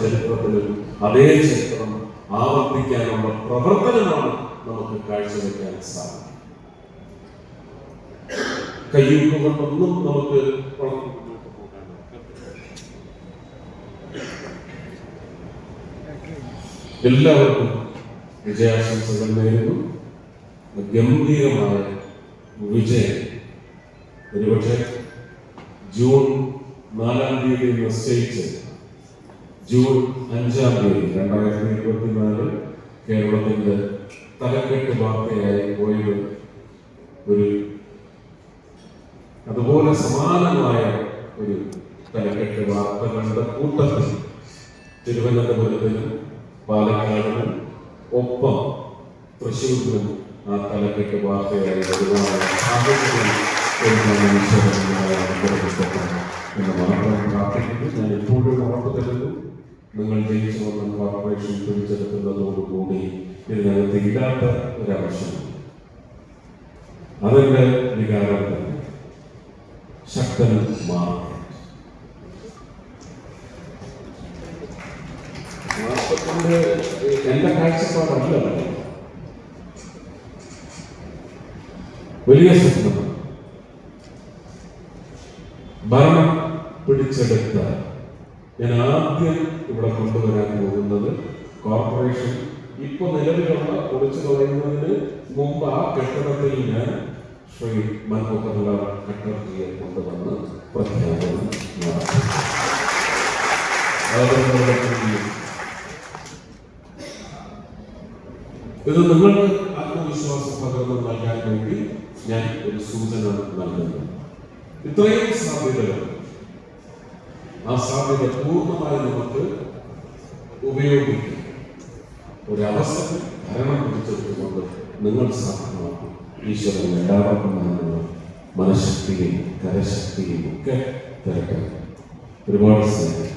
ചരിത്രത്തിലും അതേ ചരിത്രം ആവർത്തിക്കാനുള്ള പ്രവർത്തനമാണ് നമുക്ക് കാഴ്ചവെക്കാൻ സാധിക്കും. കയ്യൂക്ക് കൊണ്ടൊന്നും നമുക്ക് എല്ലാവർക്കും വിജയാശംസകൾ നേരുന്നു. ഗംഭീരമായ വിജയം. ഒരുപക്ഷെ ജൂൺ നാലാം തീയതി നിശ്ചയിച്ച് ജൂൺ അഞ്ചാം തീയതി രണ്ടായിരത്തി ഇരുപത്തിനാല് കേരളത്തിന്റെ തലക്കെട്ട് വാർത്തയായി പോയത് ഒരു അതുപോലെ സമാനമായ ഒരു തലക്കെട്ട് വാർത്തകളുടെ കൂട്ടത്തിൽ തിരുവനന്തപുരത്തിനും പാലക്കാടിനും ഒപ്പം തൃശ്ശൂരിനും ആ തലക്കെട്ട് വാർത്തയായി ഒരുപാട് സാഹചര്യം നിങ്ങൾ ജയിച്ചു വന്ന കോർപ്പറേഷൻ പിടിച്ചെടുക്കുന്നതോടുകൂടി ഇതിനകത്ത് ഇല്ലാത്ത ഒരവശം അതിന്റെ വികാരം തന്നെ ശക്തൻ മാറും എന്റെ കാഴ്ചപ്പാടല്ല വലിയ സ്വപ്നം. ഭരണം പിടിച്ചെടുത്ത ഞാൻ ആദ്യം ഇവിടെ കൊണ്ടുവരാൻ പോകുന്നത് കോർപ്പറേഷൻ ഇപ്പൊ നിലവിലുള്ള പൊളിച്ചു കളയുന്നതിന് മുമ്പ് ആ കെട്ടിടത്തിൽ ഞാൻ ശ്രീ മനോഹർലാൽ ചട്ടർജിയെ കൊണ്ടുവന്ന് പ്രഖ്യാപനം ഇത് നിങ്ങൾക്ക് ആത്മവിശ്വാസം പകർന്നു നൽകാൻ വേണ്ടി ഞാൻ ഒരു സൂചന നൽകുന്നു. ഇത്രയും സാധ്യതകൾ ആ സാധ്യത പൂർണമായി നമുക്ക് ഉപയോഗിക്കും. ഒരവസരം ഭരണം പിടിച്ചെടുത്തുകൊണ്ട് നിങ്ങൾ സാധ്യമാക്കും ഈശ്വരൻ എല്ലാവർക്കും നൽകുന്ന മനഃശക്തിയും കരശക്തിയും ഒക്കെ തരട്ടെ ഒരുപാട് സ്നേഹം.